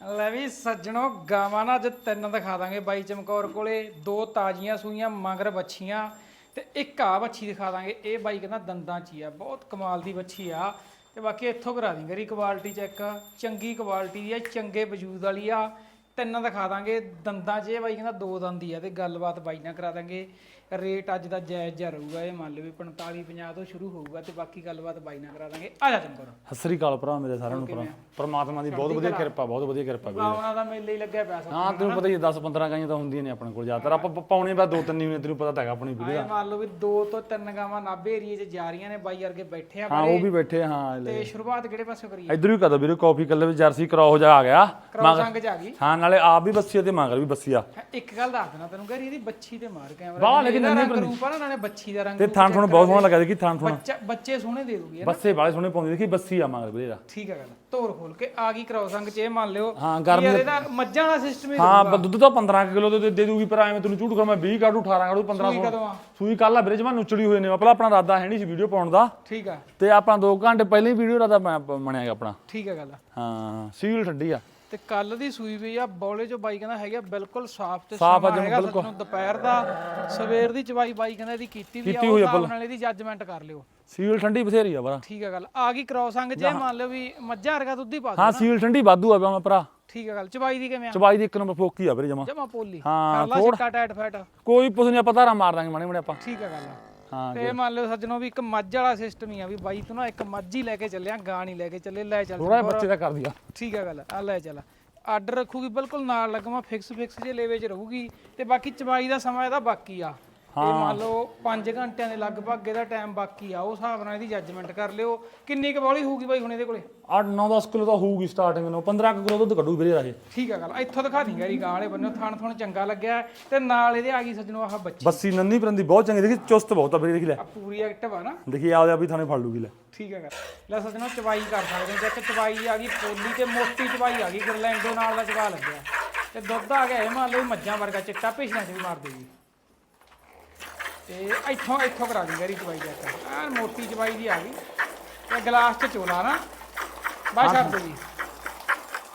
ਲੈ ਵੀ ਸੱਜਣੋ, ਗਾਵਾਂ ਨਾ ਅੱਜ ਤਿੰਨ ਦਿਖਾ ਦਾਂਗੇ ਬਾਈ ਚਮਕੌਰ ਕੋਲੇ। ਦੋ ਤਾਜ਼ੀਆਂ ਸੂਈਆਂ, ਮਗਰ ਬੱਛੀਆਂ ਤੇ ਇੱਕ ਆ ਬੱਛੀ ਦਿਖਾ ਦਾਂਗੇ। ਇਹ ਬਾਈ ਕਹਿੰਦਾ ਦੰਦਾਂ 'ਚ ਹੀ ਆ, ਬਹੁਤ ਕਮਾਲ ਦੀ ਬੱਛੀ ਆ। ਤੇ ਬਾਕੀ ਇੱਥੋਂ ਕਰਾ ਦੀ ਗਰੀ ਕੁਆਲਿਟੀ ਚੈੱਕ ਚੰਗੀ ਕੁਆਲਿਟੀ ਦੀ ਆ, ਚੰਗੇ ਵਜੂਦ ਵਾਲੀ ਆ। ਤਿੰਨ ਦਿਖਾ ਦਾਂਗੇ ਦੰਦਾਂ 'ਚ, ਇਹ ਬਾਈ ਕਹਿੰਦਾ ਦੋ ਦੰਦ ਹੀ ਆ ਤੇ ਗੱਲਬਾਤ ਬਾਈ ਨਾਲ ਕਰਾ ਦਾਂਗੇ। ਰੇਟ ਅੱਜ ਦਾ ਜਾਇਜ਼ ਜਿਹਾ ਰਹੂਗਾ ਇਹ ਮੰਨ ਲਓ ਵੀ 45 50 ਤੋਂ ਸ਼ੁਰੂ ਹੋਊਗਾ ਤੇ ਬਾਕੀ ਗੱਲਬਾਤ ਬਾਈ ਨਾਲ ਕਰਾ ਦਾਂਗੇ। ਆ ਜਾ ਚਮਕੌਰ ਸਤਿ ਸ੍ਰੀ ਅਕਾਲ ਭਰਾ ਮੇਰੇ ਸਾਰਿਆਂ ਨੂੰ ਭਰਾ। ਪਰਮਾਤਮਾ ਦੀ ਬਹੁਤ ਵਧੀਆ ਕਿਰਪਾ ਬਹੁਤ ਵਧੀਆ ਕਿਰਪਾ ਵੀਰੇ। ਗਾਵਾਂ ਦਾ ਮੇਲੇ ਹੀ ਲੱਗਿਆ ਪਿਆ ਸਭ ਹਾਂ ਤੈਨੂੰ ਪਤਾ ਹੀ 10 15 ਗਾਈਆਂ ਤਾਂ ਹੁੰਦੀਆਂ ਨੇ ਆਪਣੇ ਕੋਲ ਜ਼ਿਆਦਾਤਰ। ਆਪਾਂ ਪਾਉਣੇ ਬਾ ਦੋ ਤਿੰਨ ਹੀ ਹੁੰਦੇ ਤੈਨੂੰ ਪਤਾ ਤਾਂ ਹੈਗਾ ਆਪਣੀ ਵੀਡੀਓ ਆਏ ਮੰਨ ਲਓ ਵੀ ਦੋ ਤੋਂ ਤਿੰਨ ਗਾਵਾਂ ਨਾਭੇ ਏਰੀਏ 'ਚ ਜਾ ਰਹੀਆਂ ਨੇ ਬਾਈ ਵਰਗੇ ਬੈਠੇ ਆ ਹਾਂ ਉਹ ਵੀ ਬੈਠੇ ਹਾਂ ਤੇ ਸ਼ੁਰੂਆਤ ਕਿਹੜੇ ਪਾਸੋਂ ਕਰੀਏ? ਇਧਰ ਵੀ ਕਦੋਂ ਵੀਰੇ ਕਾਫੀ ਕੱਲੇ ਵਿੱਚ ਜਰਸੀ ਕਰਾਓ ਜਾ ਆ ਗਿਆ। ਸੰਗ ਆ ਗਈ। ਹਾਂ ਨਾਲੇ ਆਪ ਵੀ ਬੱਸੀ ਤੇ ਮਗਰ ਵੀ ਬੱਸੀ ਆ। ਇੱਕ ਗੱਲ ਦੱਸ ਦੇਣਾ ਤੈਨੂੰ ਕਰੀ ਇਹਦੀ ਬੱਚੀ ਤੇ ਮਾਰ ਕੈਮਰਾ ਬਾਹਰ ਲੇਕਿਨ ਰੰਗ ਰੂਪ ਆ ਨਾ ਨਾਲੇ ਬੱਚੀ ਦਾ ਰੰਗ ਤੇ ਥਾਣ ਥੋਣ ਬਹੁਤ ਸੋਹਣਾ ਲੱਗਾ ਦੇਖੀ ਥਾਣ ਥੋਣ ਬੱਚਾ ਬੱਚੇ ਸੋਹਣੇ ਦੇ ਦੂਗੀ ਬੱਸੇ ਵਾਲੇ ਸੋਹਣੇ ਪਾਉਂਦੀ ਦੇਖੀ ਬੱਸੀ ਆ ਮਗਰ ਵੀਰੇ ਦਾ ਠੀਕ ਹੈ ਗੱਲ ਤੋਰ ਖੋਲ ਕੇ ਆ ਗਈ ਕਰੋ ਸੰਗ ਚ ਇਹ ਮੰਨ ਲਿਓ ਹਾਂ, ਗਰਮੀ ਇਹਦਾ ਮੱਝਾਂ ਦਾ ਸਿਸਟਮ ਹੀ ਹਾਂ ਦੁੱਧ ਤਾਂ 15 ਕਿਲੋ ਦੇ ਦੇ ਦੂਗੀ ਪਰ ਐਵੇਂ ਤੈਨੂੰ ਝੂਠ ਕਰ ਮੈਂ 20 ਕਾਢੂ 18 ਕਾਢੂ 15 ਸੂਈ ਆ? ਕੱਲ ਆ ਵੀਰੇ ਜਮਾ ਨੁਚੜੀ ਹੋਏ ਨੇ ਆਪਣਾ ਆਪਣਾ ਇਰਾਦਾ ਹੈ ਨਹੀਂ ਸੀ ਵੀਡੀਓ ਪਾਉਣ ਦਾ। ਠੀਕ ਆ। ਤੇ ਆਪਾਂ 2 ਘੰਟੇ ਪਹਿਲਾਂ ਹੀ ਵੀਡੀਓ ਇਰਾਦਾ ਬਣਿਆ ਗਿਆ ਆਪਣਾ। ਠੀਕ ਹੈ ਗੱਲ ਹਾਂ ਸੀਲ ਠੰਡੀ ਆ। ਤੇ ਕੱਲ ਦੀ ਸੂਈ ਵੀ ਆ ਬੌਲੇ ਚੋਂ ਬਾਈ ਕਹਿੰਦਾ ਹੈਗਾ ਬਿਲਕੁਲ ਸਾਫ਼ ਤੇ ਸਾਫ਼ ਆ ਸਮਾਂ ਹੈਗਾ ਸੱਜਣੋਂ ਦੁਪਹਿਰ ਦਾ ਸਵੇਰ ਦੀ ਚਵਾਈ ਬਾਈ ਕਹਿੰਦਾ ਇਹਦੀ ਕੀਤੀ ਵੀ ਆ ਉਹ ਹਿਸਾਬ ਨਾਲ ਇਹਦੀ ਜੱਜਮੈਂਟ ਕਰ ਲਿਓ। ਸੀਲ ਠੰਡੀ ਬਥੇਰੀ ਆ ਬਰਾ ਠੀਕ ਹੈ ਗੱਲ ਆ ਗਈ ਕ੍ਰੋਸ ਅੰਗ ਜੇ ਮੰਨ ਲਿਓ ਵੀ ਮੱਝਾਂ ਵਰਗਾ ਦੁੱਧ ਹੀ ਪਾ ਦੋ ਹਾਂ ਸੀਲ ਠੰਡੀ ਵਾਧੂ ਆ ਪਿਆ ਮੈਂ ਭਰਾ। ਠੀਕ ਹੈ ਗੱਲ ਚਵਾਈ ਦੀ ਕਿਵੇਂ ਆ? ਚਬਾਈ ਦੀ ਇੱਕ ਨੰਬਰ ਫੋਕੀ ਆ ਵੀਰੇ ਜਮਾ। ਜਮਾ ਪੋਲੀ। ਹਾਂ, ਲਾ ਸਿੱਟਾ ਟੈਟ ਫੈਟ। ਕੋਈ ਪੁੱਛ ਨਹੀਂ ਆਪਾਂ ਧਾਰਾ ਮਾਰ ਦਾਂਗੇ ਮਾਣੇ ਮਾਣੇ ਆਪਾਂ। ਠੀਕ ਹੈ ਗੱਲ ਹਾਂ ਤੇ ਮੰਨ ਲਿਓ ਸੱਜਣੋ ਵੀ ਇੱਕ ਮੱਝ ਵਾਲਾ ਸਿਸਟਮ ਹੀ ਆ ਵੀ ਬਾਈ ਤੂੰ ਨਾ ਇੱਕ ਮੱਝ ਹੀ ਲੈ ਕੇ ਚੱਲਿਆ ਗਾਂ ਨਹੀਂ ਲੈ ਕੇ ਚੱਲੇ ਲੈ ਚੱਲ ਥੋੜਾ ਬੱਚੇ ਦਾ ਕਰ ਦਿਆ। ਠੀਕ ਹੈ ਗੱਲ ਆ ਲੈ ਚੱਲ। ਆਰਡਰ ਰੱਖੂਗੀ ਬਿਲਕੁਲ ਨਾਲ ਲੱਗਵਾ ਫਿਕਸ ਫਿਕਸ ਜੇ ਲੈਵੇ ਚ ਰਹੂਗੀ ਤੇ ਬਾਕੀ ਚਵਾਈ ਦਾ ਸਮਾਂ ਇਹਦਾ ਬਾਕੀ ਆ। ਇਹ ਮੰਨ ਲਓ 5 ਘੰਟਿਆਂ ਦੇ ਲਗਭਗ ਇਹਦਾ ਟਾਈਮ ਬਾਕੀ ਆ ਉਹ ਹਿਸਾਬ ਨਾਲ ਇਹਦੀ ਜੱਜਮੈਂਟ ਕਰ ਲਿਓ। ਕਿੰਨੀ ਕੁ ਬੌਲੀ ਹੋਊਗੀ ਬਾਈ ਹੁਣ ਇਹਦੇ ਕੋਲੇ? 8 9 10 ਕਿਲੋ ਤਾਂ ਹੋਊਗੀ ਸਟਾਰਟਿੰਗ ਨੂੰ 15 ਕਿਲੋ ਦੁੱਧ ਕੱਢੂ ਵੀਰੇ ਰਾਜੇ। ਠੀਕ ਆ ਗੱਲ ਇੱਥੋਂ ਦਿਖਾ ਦੀ ਗਾਰੀ ਗਾਂ ਵਾਲੇ ਬੰਨੋ ਥਣ ਥਣ ਚੰਗਾ ਲੱਗਿਆ ਤੇ ਨਾਲ ਇਹਦੇ ਆ ਗਈ ਸੱਜਣੋ ਆਹ ਬੱਚੀ। ਬੱਸੀ ਨੰਨੀ ਪਰੰਦੀ ਬਹੁਤ ਚੰਗੀ ਦੇਖੀ ਚੁਸਤ ਬਹੁਤ ਆ ਵੀਰੇ ਦੇਖੀ ਲੈ। ਆ ਪੂਰੀ ਐਕਟਿਵ ਆ ਨਾ। ਦੇਖੀ ਆਪਦੇ ਆਪ ਹੀ ਥਾਣੇ ਫੜ ਲੂਗੀ ਲੈ। ਠੀਕ ਹੈਗਾ ਲੈ ਸੱਜਣੋ ਚਵਾਈ ਕਰ ਸਕਦੇ ਹਾਂ ਚੈੱਕ ਚਵਾਈ ਆ ਗਈ ਪੋਲੀ ਤੇ ਮੋਟੀ ਚਵਾਈ ਆ ਗਈ ਗਰਲੈਂਡੋ ਨਾਲ ਦਾ ਚਵਾ ਲੱਗਿਆ। ਤੇ ਦੁੱਧ ਆ ਗਿਆ ਇਹ ਮੰਨ ਲਓ ਮੱਝਾਂ ਵਰਗਾ ਚਿੱਟਾ ਪਿਛਲਾਂ ਚ ਵੀ ਮਾਰ ਦੇਗੀ। ਤੇ ਇੱਥੋਂ ਇੱਥੋਂ ਕਰਾ ਦੀ ਗਰੀ ਚਵਾਈ ਚੈੱਕ ਆ ਮੋਟੀ ਚਵਾਈ ਦੀ ਆ ਗਈ। ਤੇ ਗਲਾਸ ਚ ਚੋਲਾ ਨਾ। ਬਸ ਛੱਡ ਦੇ ਜੀ।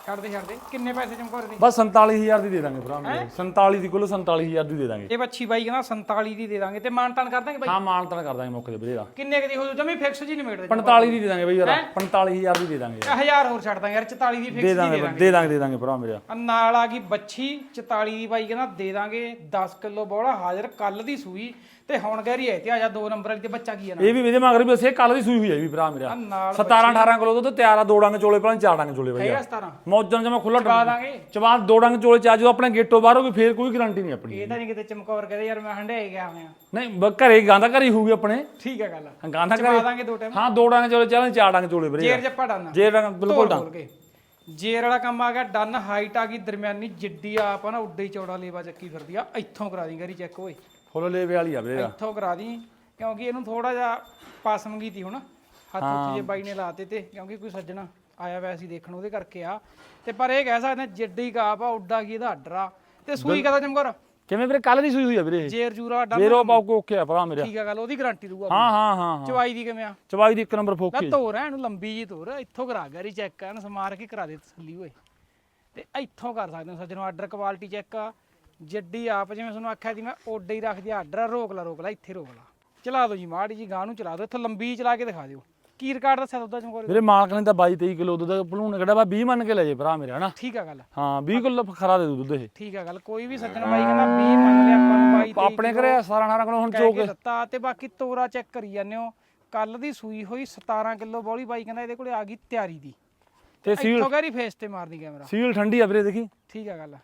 ਛੱਡ ਦੇ ਛੱਡ ਦੇ। ਕਿੰਨੇ ਪੈਸੇ ਚਮਕੌਰ ਦੇ? ਬਸ 47000 ਦੀ ਦੇ ਦਾਂਗੇ ਭਰਾ ਮੇਰੇ 47 ਦੀ ਕੁੱਲ 47000 ਦੀ ਦੇ ਦਾਂਗੇ। ਇਹ ਬੱਚੀ ਬਾਈ ਕਹਿੰਦਾ 47 ਦੀ ਦੇ ਦਾਂਗੇ। ਤੇ ਮਾਨਤਾਨ ਕਰ ਦਾਂਗੇ ਬਾਈ? ਹਾਂ ਮਾਨ ਤਾਂ ਕਰ ਦਾਂਗੇ ਮੌਕੇ ਤੇ ਵੀਰੇ ਦਾ ਕਿੰਨੇ ਕੁ ਦੀ ਹੋ ਜਮੀ ਫਿਕਸ ਜੀ ਨਿਮੇੜ ਦੇ 45 ਦੀ ਦੇ ਦਾਂਗੇ ਬਈ ਯਾਰ। 45000 ਦੀ ਦੇ ਦਾਂਗੇ ਯਾਰ। 1000 ਹੋਰ ਛੱਡ ਦਾਂਗੇ ਯਾਰ 44 ਦੀ ਫਿਕਸ ਦੇ ਦੀ ਦਾਂਗੇ। ਦੇ ਦਾਂਗੇ ਦੇ ਦਾਂਗੇ ਭਰਾ ਮੇਰਾ। ਨਾਲ ਆ ਗਈ ਬੱਚੀ 44 ਦੀ ਬਾਈ ਕਹਿੰਦਾ ਦੇ ਦਾਂਗੇ। 10 ਕਿਲੋ ਬੋਲਾ ਹਾਜ਼ਰ ਕੱਲ ਦੀ ਸੂਈ। ਤੇ ਹੁਣ ਗਹਿਰੀ ਹੈ ਤੇ ਆ ਜਾ ਦੋ ਨੰਬਰ ਵਾਲੀ ਤੇ ਬੱਚਾ ਕੀ ਹੈ ਨਾ ਇਹ ਵੀ ਇਹਦੇ ਮਗਰ ਵੀ ਅਸੀਂ ਕੱਲ ਦੀ ਸੂਈ ਹੋਈ ਹੈ ਵੀ ਭਰਾ ਮੇਰਾ। ਆ ਨਾਲ 17 18 ਕਿਲੋ ਦੁੱਧ ਤਿਆਰ ਆ ਦੋ ਡੰਗ ਚੋਲੇ ਪਹਿਲਾਂ ਚਾਰ ਡੰਗ ਚੋਲੇ ਬਈ ਹੈਗਾ 17 ਮੌਜਾਂ ਜਮਾ ਖੁੱਲਾ ਪਾ ਦਾਂਗੇ। ਚਵਾਂ ਦੋ ਡੰਗ ਚੋਲੇ ਚ ਜਾਓ ਆਪਣੇ ਗੇਟੋਂ ਬਾਹਰੋਂ ਵੀ ਫੇਰ ਕੋਈ ਗਾਰੰਟੀ ਨਹੀਂ ਆਪਣੀ। ਇਹ ਤਾਂ ਨਹੀਂ ਕਿਤੇ ਚਮਕੌਰ ਕਹਦੇ ਯਾਰ ਮੈਂ ਹੰਡੇ ਗਿਆ ਹੋਇਆ। ਨਹੀਂ ਘਰੇ ਗਾਂਦਾ ਘਰੇ ਹੋਊਗੀ ਆਪਣੇ। ਠੀਕ ਹੈ ਗੱਲ ਗਾਂਦਾ ਘਰੇ ਦਾਂਗੇ ਦੋ ਟਾਈਮ ਹਾਂ ਦੋ ਡੰਗ ਚੋਲੇ ਚਾਲਾਂ ਚਾਰ ਡੰਗ ਚੋਲੇ ਵੀਰੇ ਜੇਰ ਜੱਪਾ ਡਨ ਜੇ ਡੰਗ ਬਿਲਕੁਲ ਜੇਰ ਵਾਲਾ ਕੰਮ ਆ ਗਿਆ ਡਨ ਹਾਈਟ ਆ ਗਈ ਦਰਮਿਆਨੀ ਜਿੱਡੀ ਆਪਾਂ ਨਾ ਉੱਡੇ ਚੌੜਾ ਲੇਵਾ ਚੱਕੀ ਫਿਰਦੀ ਆ। ਇੱਥੋਂ ਕਰਾ ਦੀ ਗਰੀ ਚੈੱਕ ਓਏ। ਫੁੱਲ ਲੇਵੇ ਵਾਲੀ ਆ ਵੀਰੇ ਦਾ। ਇੱਥੋਂ ਕਰਾ ਦੀ ਕਿਉਂਕਿ ਇਹਨੂੰ ਥੋੜਾ ਜਿਹਾ ਪਾਸਮਗੀ ਤੀ ਹੁਣ ਹੱਥ ਉੱਤੇ ਜੇ ਬਾਈ ਨੇ ਲਾਤੇ ਤੇ ਕਿਉਂਕਿ ਕੋਈ ਸੱਜਣਾ ਆਇਆ ਵੈਸੀ ਸੀ ਦੇਖਣ ਉਹਦੇ ਕਰਕੇ ਆ। ਤੇ ਪਰ ਇਹ ਕਹਿ ਸਕਦੇ ਹਾਂ, ਜਿੱਡੀ ਕਾਪ ਆ ਉੱਡਾ ਕੀ ਇਹਦਾ ਆ ਤੇ ਸੂਈ ਕਦਾ ਚਮਕੌਰ? ਕਿਵੇਂ ਵੀਰੇ ਕੱਲ ਦੀ ਸੂਈ ਹੋਈ ਆ ਵੀਰੇ ਜੇਰ ਜੂਰਾ ਡਨ ਜੇਰੋ ਪਾਉ ਕੋ ਓਕੇ ਆ ਭਰਾ ਮੇਰਾ। ਠੀਕ ਆ ਗੱਲ ਉਹਦੀ ਗਾਰੰਟੀ ਦੂਗਾ ਹਾਂ ਹਾਂ ਹਾਂ ਹਾਂ। ਚਵਾਈ ਦੀ ਕਿਵੇਂ ਆ? ਚਵਾਈ ਦੀ ਇੱਕ ਨੰਬਰ ਫੋਕੀ। ਧੋਰ ਇਹਨੂੰ ਲੰਬੀ ਜੀ ਧੋਰ ਇੱਥੋਂ ਕਰਾ ਗਰੀ ਚੈੱਕ ਕਰਨ ਸਮਾਰ ਕੇ ਕਰਾ ਦੇ ਤਸੱਲੀ ਓਏ। ਤੇ ਇੱਥੋਂ ਕਰ ਸਕਦੇ ਹੋ ਸੱਜਣੋ ਆਰਡਰ ਕੁਆਲਿਟੀ ਚੈੱਕ ਜੱਡੀ ਆਪ ਜਿਵੇਂ ਤੁਹਾਨੂੰ ਆਖਿਆ ਸੀ ਮੈਂ ਓਡੇ ਹੀ ਰੱਖਦੀ ਆਰਡਰ ਰੋਕ ਲਾ ਰੋਕ ਲਾ ਇੱਥੇ ਰੋਕ ਲਾ। ਚਲਾ ਦਿਓ ਜੀ ਮਾੜੀ ਜੀ ਗਾਂ ਨੂੰ ਚਲਾ ਦਿਓ ਇੱਥੋਂ ਲੰਬੀ ਚਲਾ ਕੇ ਦਿਖਾ ਦਿਓ। ਕੀ ਰਿਕਾਰਡ ਦੱਸਿਆ ਦੁੱਧਾ ਚਮਕੌਰ ਵੀਰੇ ਮਾਲਕ ਨੇ ਤਾਂ 22 23 ਕਿਲੋ ਦੁੱਧ ਭਲੂਣ ਕਿਹੜਾ ਵਾ 20 ਮੰਨ ਕੇ ਲੈ ਜੇ ਭਰਾ ਮੇਰਾ ਹਨਾ? ਠੀਕ ਆ ਗੱਲ। ਹਾਂ 20 ਕਿਲੋ ਖਰਾ ਦੇ ਦੂ ਦੁੱਧ ਇਹ। ਠੀਕ ਆ ਗੱਲ ਕੋਈ ਵੀ ਸੱਜਣ ਬਾਈ ਕਹਿੰਦਾ 20 ਮੰਨ ਲਿਆ ਆਪਾਂ ਨੂੰ ਬਾਈ ਤੇ ਆਪਣੇ ਘਰੇ 17 18 ਕਿਲੋ ਹੁਣ ਚੋਕ ਕੇ ਦਿੱਤਾ ਤੇ ਬਾਕੀ ਤੋਰਾ ਚੈੱਕ ਕਰੀ ਜਾਂਦੇ ਹੋ ਕੱਲ ਦੀ ਸੂਈ ਹੋਈ 17 ਕਿਲੋ ਬੋਲੀ ਬਾਈ ਕਹਿੰਦਾ ਇਹਦੇ ਕੋਲੇ ਆ ਗਈ ਤਿਆਰੀ ਦੀ। ਤੇ ਸੀਲ ਇੱਥੋਂ ਗੈਰੀ ਫੇਸ ਤੇ ਮਾਰਦੀ ਕੈਮਰਾ ਸੀਲ ਠੰਡੀ ਆ ਵੀਰੇ ਦੇਖੀ। ਠੀਕ ਆ ਗੱਲ।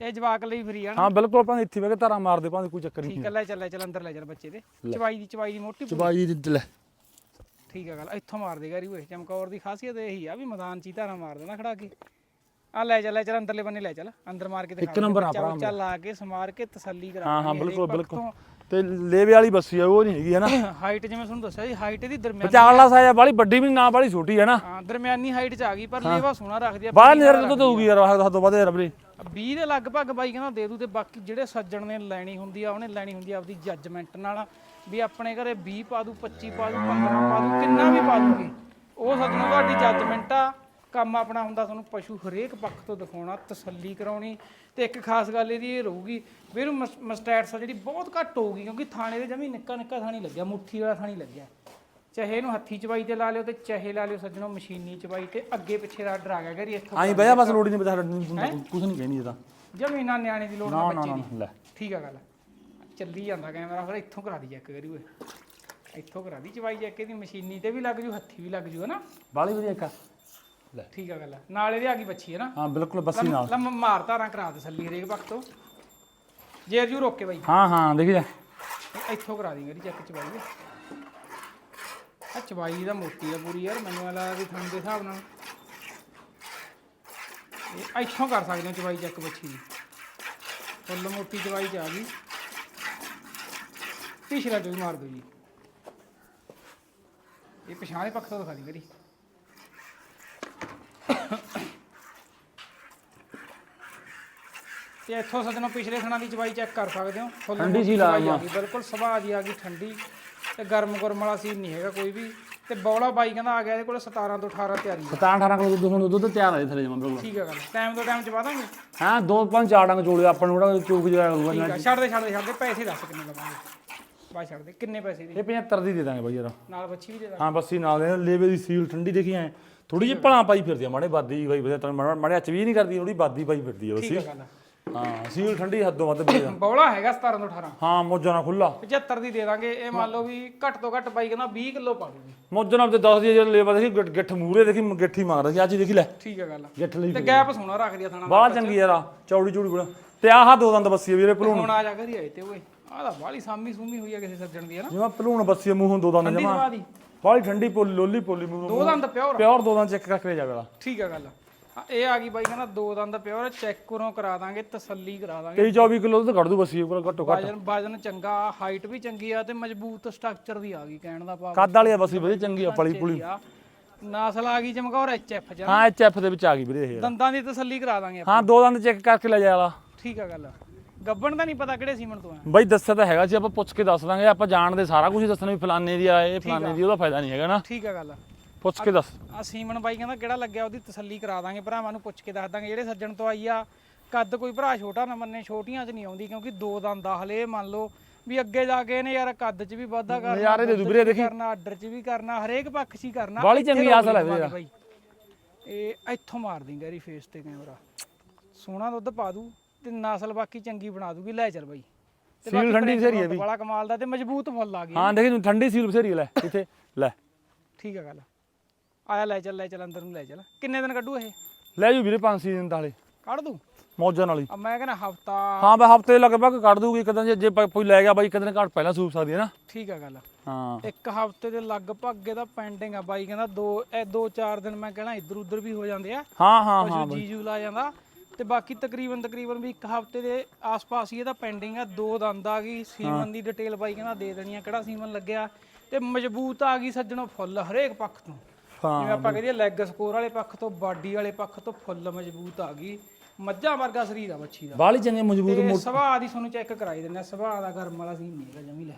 ਇਹ ਜਵਾਕ ਲਈ ਫਰੀ ਆ ਨਾ। ਹਾਂ ਬਿਲਕੁਲ ਆਪਾਂ ਇੱਥੇ ਬਹਿ ਕੇ ਧਾਰਾ ਮਾਰਦੇ ਭਾਵੇਂ ਕੋਈ ਚੱਕਰ ਨਹੀਂ ਠੀਕ ਆ ਲੈ ਚੱਲ ਲੈ ਚੱਲ ਅੰਦਰ ਲੈ ਚੱਲ ਬੱਚੇ ਦੇ। ਚਵਾਈ ਦੀ ਚਵਾਈ ਦੀ ਮੋਟੀ ਪੂਰੀ। ਚਬਾਈ ਦੀ ਲੈ। ਠੀਕ ਆ ਗੱਲ ਇੱਥੋਂ ਮਾਰ ਦੇ ਗੈਰੀ ਓਏ ਚਮਕੌਰ ਦੀ ਖਾਸੀਅਤ ਇਹੀ ਆ ਵੀ ਮੈਦਾਨ ਚ ਹੀ ਧਾਰਾ ਮਾਰ ਦੇਣਾ ਖੜਾ ਕੇ। ਆ ਲੈ ਚੱਲ ਲੈ ਚੱਲ ਅੰਦਰਲੇ ਬੰਨੇ ਲੈ ਚੱਲ ਅੰਦਰ ਮਾਰ ਕੇ ਦਿਖਾ ਇੱਕ ਨੰਬਰ ਆ ਭਰਾ ਚੱਲ ਲਾ ਕੇ ਸਮਾਰ ਕੇ ਤਸੱਲੀ ਕਰਾ ਹਾਂ ਹਾਂ ਦਾਂਗੇ ਬਿਲਕੁਲ ਹਰੇਕ ਬਿਲਕੁਲ। ਤੇ ਲੇਵੇ ਵਾਲੀ ਬੱਸੀ ਆ ਉਹ ਨਹੀਂ ਹੈਗੀ ਹੈ ਨਾ? ਹਾਈਟ ਜਿਵੇਂ ਤੁਹਾਨੂੰ ਦੱਸਿਆ ਜੀ ਹਾਈਟ ਇਹਦੀ ਦਰਮਿਆਨੀ ਵਿਚਾਰਲਾ ਸਾਇਆ ਬਾਲੀ ਵੱਡੀ ਵੀ ਨੀ, ਨਾ ਬਾਲੀ ਛੋਟੀ ਹੈ ਨਾ? ਹਾਂ ਦਰਮਿਆਨੀ ਹਾਈਟ ਚ ਆ ਗਈ ਪਰ ਲੇਵਾ ਸੋਹਣਾ ਰੱਖਦੀ ਆ ਬਾਹਰ ਨਜ਼ਰ ਤੋਂ ਦਊਗੀ ਯਾਰ ਹੱਥ ਤੋਂ ਵੱਧ ਯਾਰ ਵੀਰੇ। 20 ਦੇ ਲਗਭਗ ਬਾਈ ਕਹਿੰਦਾ ਦੇ ਦੂ ਤੇ ਬਾਕੀ ਜਿਹੜੇ ਸੱਜਣ ਨੇ ਲੈਣੀ ਹੁੰਦੀ ਆ, ਉਹਨੇ ਲੈਣੀ ਹੁੰਦੀ ਆ ਆਪਦੀ ਜੱਜਮੈਂਟ ਨਾਲ ਵੀ ਆਪਣੇ ਘਰੇ 20 ਪਾ ਦੂ 25 ਪਾ ਦੂ 15 ਪਾ ਦੂ, ਕਿੰਨਾ ਵੀ ਪਾ ਦੂਗੀ। ਉਹ ਸੱਜਣੋਂ, ਤੁਹਾਡੀ ਜੱਜਮੈਂਟ ਆ। ਕੰਮ ਆਪਣਾ ਹੁੰਦਾ ਤੁਹਾਨੂੰ ਪਸ਼ੂ ਹਰੇਕ ਪੱਖ ਤੋਂ ਦਿਖਾਉਣਾ, ਤਸੱਲੀ ਕਰਾਉਣੀ ਤੇ ਇੱਕ ਖਾਸ ਗੱਲ ਇਹਦੀ ਇਹ ਰਹੂਗੀ ਵੀ ਇਹਨੂੰ ਮਸ- ਮਸਟੈਟਸ ਜਿਹੜੀ ਬਹੁਤ ਘੱਟ ਹੋਊਗੀ ਕਿਉਂਕਿ ਥਾਣੇ ਦੇ ਜਮੀ ਨਿੱਕਾ ਨਿੱਕਾ ਥਾਣੀ ਲੱਗਿਆ, ਮੁੱਠੀ ਵਾਲਾ ਥਾਣੀ ਲੱਗਿਆ। ਚਾਹੇ ਇਹਨੂੰ ਹੱਥੀ ਚਵਾਈ ਤੇ ਲਾ ਲਿਓ ਤੇ ਚਾਹੇ ਲਾ ਲਿਓ ਸੱਜਣੋ ਮਸ਼ੀਨੀ ਚਵਾਈ ਤੇ ਅੱਗੇ ਪਿੱਛੇ ਦਾ ਆ ਗਿਆ ਕਰੀ ਇੱਥੋਂ ਆਈ ਬਈਆ ਬਸ ਲੋੜ ਨਹੀਂ ਬਤਾ ਕੁਝ ਨਹੀਂ ਕਹਿਣੀ ਇਹਦਾ ਜ਼ਮੀਨਾਂ ਨਿਆਣੇ ਦੀ ਲੋੜ ਨਾ ਬੱਚੇ ਨਾ ਦੀ। ਲੈ। ਠੀਕ ਆ ਗੱਲ। ਚੱਲੀ ਜਾਂਦਾ ਕੈਮਰਾ ਫਿਰ ਇੱਥੋਂ ਕਰਾ ਦੀ ਚੈੱਕ ਕਰੀ ਓਏ। ਇੱਥੋਂ ਕਰਾ ਦੀ ਚਵਾਈ ਚੈੱਕ ਇਹਦੀ ਮਸ਼ੀਨੀ ਤੇ ਵੀ ਲੱਗ ਜੂ ਹੱਥੀ ਵੀ ਲੱਗ ਜੂ ਹਨਾ? ਬਾਲੀ ਵਧੀਆ ਇੱਕ ਲੈ। ਠੀਕ ਆ ਗੱਲ ਨਾਲ ਇਹਦੇ ਆ ਗਈ ਬੱਚੀ ਹੈ ਨਾ ਹਾਂ ਬਿਲਕੁਲ ਬੱਸੀ ਨਾਲ। ਲੰਮ ਮਾਰ ਧਾਰਾਂ ਕਰਾ ਤਸੱਲੀ ਹਰੇਕ ਵਕਤ ਤੋਂ। ਜੇਰ ਜੂ ਰੋਕ ਬਾਈ। ਹਾਂ ਹਾਂ ਦੇਖੀ ਜਾ। ਇਹ ਇੱਥੋਂ ਕਰਾ ਦੀ ਮੇਰੀ ਚੈੱਕ ਚਵਾਈ ਆ ਚਵਾਈ ਦਾ ਮੋਟੀ ਆ ਪੂਰੀ ਯਾਰ ਮੈਨੂੰ ਵਾਲਾ ਵੀ ਥਣ ਦੇ ਹਿਸਾਬ ਨਾਲ। ਇਹ ਇੱਥੋਂ ਕਰ ਸਕਦੇ ਹੋ ਚਵਾਈ ਚੈੱਕ ਬੱਚੀ ਦੀ। ਫੁੱਲ ਮੋਟੀ ਚਵਾਈ ਚ ਆ ਗਈ। ਪਿਛਲਾ ਜੋ ਮਾਰ ਦਿਓ ਜੀ। ਇਹ ਪਛਾਣੇ ਪੱਖ ਤੋਂ ਦਿਖਾ ਦੀ ਮੇਰੀ ਤੇ ਇੱਥੋਂ ਸੱਜਣੋ ਪਿਛਲੇ ਥਣਾ ਦੀ ਚਵਾਈ ਚੈੱਕ ਕਰ ਸਕਦੇ ਹੋ। ਠੰਡੀ ਸੀ ਲਾ ਬਿਲਕੁਲ ਸੁਭਾਅ ਦੀ ਆ ਗਈ ਠੰਡੀ। ਤੇ ਗਰਮ ਗਰਮ ਵਾਲਾ ਸੀਨ ਨਹੀਂ ਹੈਗਾ ਕੋਈ ਵੀ। ਤੇ ਬੌਲਾ ਬਾਈ ਕਹਿੰਦਾ ਆ ਗਿਆ ਇਹਦੇ ਕੋਲ 17 ਤੋਂ 18 ਤਿਆਰੀ ਹੈ 17 18 ਕਿਲੋ ਦੁੱਧ ਹੁਣ ਦੁੱਧ ਤਿਆਰ ਹੈ ਥਲੇ ਜਮਾ ਬਿਲਕੁਲ। ਠੀਕ ਹੈ ਗੱਲ। ਟਾਈਮ ਤੋਂ ਟਾਈਮ ਚ ਪਾ ਦਾਂਗੇ ਹਾਂ ਦੋ ਪੰਜ ਚਾਰ ਡੰਗ ਚੋਲੇ ਆਪਾਂ ਨੂੰ ਕਿਹੜਾ ਚੂਕ ਜਾਇਆ ਕਰੂਗਾ ਠੀਕ ਹੈ ਛੱਡ ਦੇ ਛੱਡ ਦੇ ਛੱਡ ਦੇ ਪੈਸੇ ਦੱਸ ਕਿੰਨੇ ਲਵਾਂਗੇ। ਬਾਈ ਛੱਡ ਦੇ ਕਿੰਨੇ ਪੈਸੇ ਦੀ? ਇਹ 75 ਦੀ ਦੇ ਦਾਂਗੇ ਬਾਈ ਯਾਰ। ਨਾਲ ਬੱਚੀ ਵੀ ਦੇ ਦਾਂਗੇ। ਹਾਂ ਬੱਸੀ ਨਾਲ ਦੇ ਲੇਵੇ ਦੀ ਸੀਲ ਠੰਡੀ ਦੇਖੀ ਐ। ਥੋੜੀ ਜਿਹੀ ਭਲਾ ਪਾਈ ਫਿਰਦੀ ਆ ਮਾੜੇ ਬਾਦੀ ਬਾਈ ਵਧੀਆ ਮਾੜੇ ਹੱਥ ਵੀ ਨਹੀਂ ਕਰਦੀ ਥੋੜੀ ਬਾਦੀ ਪਾਈ ਫਿਰਦੀ ਆ ਠੀਕ ਬੱਸੀ ਹੈ ਗੱਲ ਹਾਂ ਸੀਲ ਠੰਡੀ ਹੱਦੋਂ ਵੱਧ ਵੀ ਆ। ਬੌਲਾ ਹੈਗਾ 17 ਤੋਂ 18 ਹਾਂ ਮੋਜਾ ਨਾਲ ਖੁੱਲਾ 75 ਦੀ ਦੇ ਦਾਂਗੇ। ਇਹ ਮੰਨ ਲਓ ਵੀ ਘੱਟ ਤੋਂ ਘੱਟ ਬਾਈ ਕਹਿੰਦਾ 20 ਕਿਲੋ ਪਾ ਦੂਗੀ। ਮੋਜਾ ਨਾਲ ਤੇ 10 ਦੀ ਜਿਹੜਾ ਲੇਵਾ ਦੇਖੀ ਗਿੱਠ- ਗਿੱਠ ਮੂਰੇ ਦੇਖੀ ਗਿੱਠੀ ਮਾਰਦਾ ਸੀ ਅੱਜ ਦੇਖੀ ਲੈ। ਠੀਕ ਹੈ ਗੱਲ ਗਿੱਠ ਲਈ ਤੇ ਗੈਪ ਸੋਹਣਾ ਰੱਖਦੀ ਆ ਥਾਣਾ ਬਾਹਲਾ ਚੰਗੀ ਯਾਰ ਆ ਚੌੜੀ ਚੂੜੀ ਬਣਾ। ਤੇ ਆਹ ਦੋ ਦੰਦ ਬੱਸੀ ਆ ਵੀਰੇ ਭਲੂਣ। ਹੁਣ ਆ ਜਾ ਕਰੀ ਆਏ ਤੇ ਓਏ। ਆਹ ਤਾਂ ਬਾਲੀ ਸਾਮੀ ਸੂਮੀ ਹੋਈ ਆ ਕਿਸੇ ਸੱਜਣ ਦੀ ਹੈ ਨਾ? ਜਿਵੇਂ ਭਲੂਣ ਬੱਸੀ ਆ ਮੂੰਹੋਂ ਦੋ ਦੰਦ ਠੰਡੀ ਜਮਾ। ਸਵਾਦ ਬਾਹਲੀ ਠੰਡੀ ਪੋਲੀ ਲੋਲੀ ਪੋਲੀ ਮੂੰਹੋਂ ਦੋ ਦੰਦ ਪਿਓਰ। ਪਿਓਰ ਦੋ ਦੰਦ ਚੈੱਕ ਕਰਕੇ ਜਾਵੇ ਵਾਲਾ ਠੀਕ ਹੈ ਗੱਲ ਹਾਂ, ਇਹ ਆ ਗਈ ਬਾਈ ਕਹਿੰਦਾ ਦੋ ਦੰਦ ਪਿਓਰ ਚੈੱਕ ਕਰੋ ਕਰਾ ਦਾਂਗੇ ਤਸੱਲੀ ਕਰਾ ਦਾਂਗੇ। 23 24 ਕਿਲੋ ਦੁੱਧ ਕੱਢ ਦੂ ਬੱਸੀ ਘੱਟੋ ਘੱਟ। ਵਜਨ ਵਜਨ ਚੰਗਾ ਹਾਈਟ ਵੀ ਚੰਗੀ ਆ ਤੇ ਮਜ਼ਬੂਤ ਸਟਰਕਚਰ ਦੀ ਆ ਗਈ ਕਹਿਣ ਦਾ ਭਾਵ। ਕੱਦ ਵਾਲੀ ਆ ਬੱਸੀ ਵਧੀਆ ਚੰਗੀ ਆ ਪਲੀ ਪੁਲੀ। ਆ। ਨਸਲ ਆ ਗਈ ਚਮਕੌਰ ਐਚਐਫ ਚ ਹਾਂ ਐਚਐਫ ਦੇ ਵਿੱਚ ਆ ਗਈ ਵੀਰੇ ਇਹ। ਦੰਦਾਂ ਦੀ ਤਸੱਲੀ ਕਰਾ ਦਾਂਗੇ ਆਪਾਂ। ਹਾਂ ਦੋ ਦੰਦ ਚੈੱਕ ਕਰਕੇ ਲੈ ਜਾ ਵਾਲਾ। ਠੀਕ ਆ ਗੱਲ। ਗੱਬਣ ਦਾ ਨਹੀਂ ਪਤਾ ਕਿਹੜੇ ਸੀਮਨ ਤੋਂ ਆ। ਬਾਈ ਦੱਸਿਆ ਤਾਂ ਹੈਗਾ ਸੀ ਆਪਾਂ ਪੁੱਛ ਕੇ ਦੱਸ ਦਾਂਗੇ ਆਪਾਂ ਜਾਣਦੇ ਸਾਰਾ ਕੁਝ ਦੱਸਣਾ ਵੀ ਫਲਾਣੇ ਦੀ ਆ ਇਹ ਫਲਾਣੇ ਦੀ ਉਹਦਾ ਫਾਇਦਾ ਨਹੀਂ ਹੈਗਾ ਨਾ। ਠੀਕ ਆ ਗੱਲ। ਪੁੱਛ ਕੇ ਦੱਸ। ਆ ਸੀਮਨ ਬਾਈ ਕਹਿੰਦਾ ਕਿਹੜਾ ਲੱਗਿਆ ਉਹਦੀ ਤਸੱਲੀ ਕਰਾ ਦਾਂਗੇ ਭਰਾਵਾਂ ਨੂੰ ਪੁੱਛ ਕੇ ਦੱਸ ਦਾਂਗੇ। ਜਿਹੜੇ ਸੱਜਣ ਤੋਂ ਆਈ ਆ ਕੱਦ ਕੋਈ ਭਰਾ ਛੋਟਾ ਨਾ ਮੰਨੇ ਛੋਟੀਆਂ 'ਚ ਨਹੀਂ ਆਉਂਦੀ ਕਿਉਂਕਿ ਦੋ ਦੰਦ ਆ ਹਲੇ ਮੰਨ ਲਓ ਵੀ ਅੱਗੇ ਜਾ ਕੇ ਇਹਨੇ ਯਾਰ ਕੱਦ 'ਚ ਵੀ ਵਾਧਾ ਕਰਨਾ ਨਜ਼ਾਰੇ ਦੇ ਦੂ ਦੁੱਧ ਵੀਰੇ 'ਚ ਵੀ ਦੇਖੀ। ਕਰਨਾ ਆਰਡਰ 'ਚ ਵੀ ਕਰਨਾ ਹਰੇਕ ਪੱਖ 'ਚ ਹੀ ਕਰਨਾ ਇੱਥੇ ਚੰਗੀ ਹੈ ਲਈ ਵੀਰੇ ਇਹ ਇੱਥੋਂ ਮਾਰ ਦੀ ਗੈਰੀ ਫੇਸ ਤੇ ਕੈਮਰਾ ਸੋਹਣਾ ਦੁੱਧ ਪਾ ਦੂ ਤੇ ਨਸਲ ਬਾਕੀ ਚੰਗੀ ਬਣਾ ਦੂਗੀ। ਲੈ ਚੱਲ ਬਾਈ। ਸੀਲ ਠੰਡੀ ਬਥੇਰੀ ਹੈ print ਬੜਾ ਕਮਾਲ ਦਾ ਤੇ ਮਜ਼ਬੂਤ ਫੁੱਲ ਆ ਗਈ ਹਾਂ ਦੇਖੀ ਤੂੰ ਠੰਡੀ ਸੀਲ ਬਸੇਰੀ ਲੈ ਇੱਥੇ ਲੈ। ਠੀਕ ਆ ਗੱਲ। ਆਇਆ ਲੈ ਚੱਲ ਲੈ ਚੱਲ ਅੰਦਰ ਨੂੰ ਲੈ ਚੱਲ। ਕਿੰਨੇ ਦਿਨ ਕੱਢੂ ਇਹ? ਲੈ ਜੂ ਵੀਰੇ ਪੰਜ ਛੇ ਦਿਨ ਤਾਲੇ ਕੱਢ ਦੂ? ਮੌਜਾਂ ਨਾਲ ਹੀ। ਆ ਮੈਂ ਕਹਿੰਦਾ ਹਫਤਾ ਹਾਂ ਬਈ ਹਫ਼ਤੇ ਲਗਭਗ ਕੱਢ ਦੂਗੀ। ਇੱਕ ਦਿਨ ਜੇ- ਜੇ ਪ- ਕੋਈ ਲੈ ਗਿਆ ਬਾਈ ਇੱਕ ਦਿਨ ਘੱਟ ਪਹਿਲਾਂ ਸੂਪ ਸਕਦੀ ਹੈ ਨਾ। ਠੀਕ ਆ ਗੱਲ। ਹਾਂ। ਇੱਕ ਹਫ਼ਤੇ ਦੇ ਲਗਭਗ ਇਹਦਾ ਪੈਂਡਿੰਗ ਆ ਬਾਈ ਕਹਿੰਦਾ ਦੋ ਇਹ ਦੋ ਚਾਰ ਦਿਨ ਮੈਂ ਕਹਿਣਾ ਇੱਧਰ ਉੱਧਰ ਵੀ ਹੋ ਜਾਂਦੇ ਆ। ਹਾਂ ਹਾਂ ਹਾਂ ਪਸ਼ੂ ਜੀਜੂ ਲਾ ਜਾਂਦਾ। ਤੇ ਬਾਕੀ ਤਕਰੀਬਨ ਤਕਰੀਬਨ ਵੀ ਇੱਕ ਹਫ਼ਤੇ ਦੇ ਆਸ-ਪਾਸ ਹੀ ਇਹਦਾ ਪੈਂਡਿੰਗ ਆ। ਦੋ ਦੰਦ ਆ ਗਈ। ਸੀਮਨ ਦੀ ਡਿਟੇਲ ਬਾਈ ਕਹਿੰਦਾ ਦੇ ਦੇਣੀ ਆ। ਕਿਹੜਾ ਸੀਮਨ ਲੱਗਿਆ? ਤੇ ਮਜ਼ਬੂਤ ਆ ਗਈ ਸੱਜਣੋ ਫੁੱਲ ਹਰੇਕ ਪੱਖ ਤੋਂ। ਜਿਵੇਂ ਆਪਾਂ ਕਹਦੇ ਲੈਗ ਸਕੋਰ ਵਾਲੇ ਪੱਖ ਤੋਂ ਬਾਡੀ ਵਾਲੇ ਪੱਖ ਤੋਂ ਫੁੱਲ ਮਜ਼ਬੂਤ ਆ ਗਈ। ਮੱਝਾਂ ਵਰਗਾ ਸਰੀਰ ਆ ਬੱਚੀ ਦਾ। ਬਾਹਲੀ ਚੰਗੇ ਮਜ਼ਬੂਤ ਤੇ ਸੁਭਾਅ ਦੀ ਤੁਹਾਨੂੰ ਚੈੱਕ ਕਰਾਈ ਦਿੰਦੇ ਆ। ਸੁਭਾਅ ਦਾ ਗਰਮ ਵਾਲਾ ਸੀਨ ਨਹੀਂ ਹੈਗਾ ਜਮੀ ਲੈ।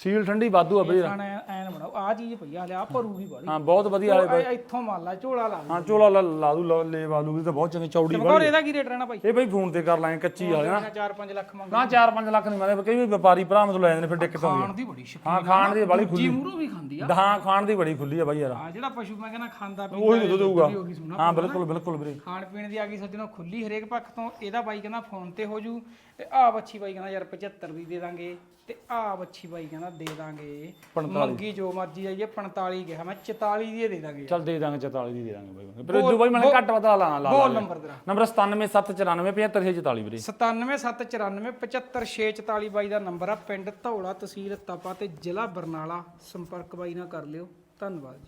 ਸੀਲ ਠੰਡੀ ਵਾਧੂ ਆ ਵੀਰੇ ਖਾਣਾ ਐਨ ਬਣਾਓ। ਆ ਚੀਜ਼ ਪਈ ਆ ਹਲੇ ਆ ਭਰੂਗੀ ਬੜੀ ਹਾਂ ਬਹੁਤ ਵਧੀਆ ਵਾਲੇ ਇਹ ਇੱਥੋਂ ਮੰਨ ਲਾ ਝੋਲਾ ਲਾ ਹਾਂ ਚੋਲਾ ਲਾ ਦੂ ਲਾ- ਵਾਲੂ ਵੀ ਤਾਂ ਬਹੁਤ ਚੰਗੀ ਚੌੜੀ ਲਓ ਔਰ ਇਹਦਾ ਕੀ ਰੇਟ ਰਹਿਣਾ ਭਾਈ? ਇਹ ਬਈ ਫੋਨ ਤੇ ਕਰ ਲਾਂਗੇ ਕੱਚੀ ਵਾਲੇ ਨਾ। 4-5 ਲੱਖ ਮੰਗ ਨਾ 4-5 ਲੱਖ ਨਹੀਂ ਮੰਗਦੇ ਕਈ ਵੀ ਵਪਾਰੀ ਭਰਾ ਮਤਲਬ ਲੈ ਜਾਂਦੇ ਨੇ ਫਿਰ ਡਿੱਕਤ ਆਉਂਦੀ ਖਾਣ ਦੀ ਬੜੀ ਸ਼ਕੀਨ ਹਾਂ ਖਾਣ ਦੀ ਜੀ ਖੁੱਲੀ। ਮੂਰੋ ਵੀ ਖਾਂਦੀ ਆ। ਹਾਂ ਖਾਣ ਦੀ ਬੜੀ ਖੁੱਲੀ ਆ ਬਾਈ ਯਾਰ। ਆ ਜਿਹੜਾ ਪਸ਼ੂ ਮੈਂ ਕਹਿੰਦਾ ਖਾਂਦਾ ਉਹੀ ਪੀਂਦਾ ਦੁੱਧ ਦਊਗਾ ਉਹੀ ਹਾਂ ਬਿਲਕੁਲ ਬਿਲਕੁਲ ਵੀਰੇ। ਖਾਣ ਪੀਣ ਦੀ ਆ ਗਈ ਸੱਜਣੋ ਖੁੱਲੀ ਹਰੇਕ ਪੱਖ ਤੋਂ ਇਹਦਾ ਬਾਈ ਕਹਿੰਦਾ ਫੋਨ ਤੇ ਹੋ ਜੂ। ਤੇ ਆ ਬੱਚੀ ਬਾਈ ਕਹਿੰਦਾ ਯਾਰ 75 ਦੀ ਦੇ ਦਾਂਗੇ ਤੇ ਆ ਬੱਚੀ ਬਾਈ ਕਹਿੰਦਾ ਦੇ ਦਾਂਗੇ। ਮੰਗੀ ਜੋ ਮਰਜ਼ੀ ਆਈਏ 45 ਕਿਹਾ ਮੈਂ 44 ਦੀ ਦੇ ਦਾਂਗੇ। ਚੱਲ ਦੇ ਦਾਂਗੇ 44 ਦੀ ਦੇ ਦਾਂਗੇ ਬਾਈ। ਫਿਰ ਇਦੋਂ ਬਾਈ ਮੈਂ ਘੱਟ ਪਤਾ ਲਾ ਲਾ ਬੋਲ ਨੰਬਰ ਤੇਰਾ ਨੰਬਰ 9779575644 ਵੀਰੇ। 9779575644 ਬਾਈ ਦਾ ਨੰਬਰ ਆ। ਪਿੰਡ ਧੌਲਾ ਤਹਿਸੀਲ ਤਪਾ ਤੇ ਜ਼ਿਲ੍ਹਾ ਬਰਨਾਲਾ। ਸੰਪਰਕ ਬਾਈ ਨਾਲ ਕਰ ਲਿਓ। ਧੰਨਵਾਦ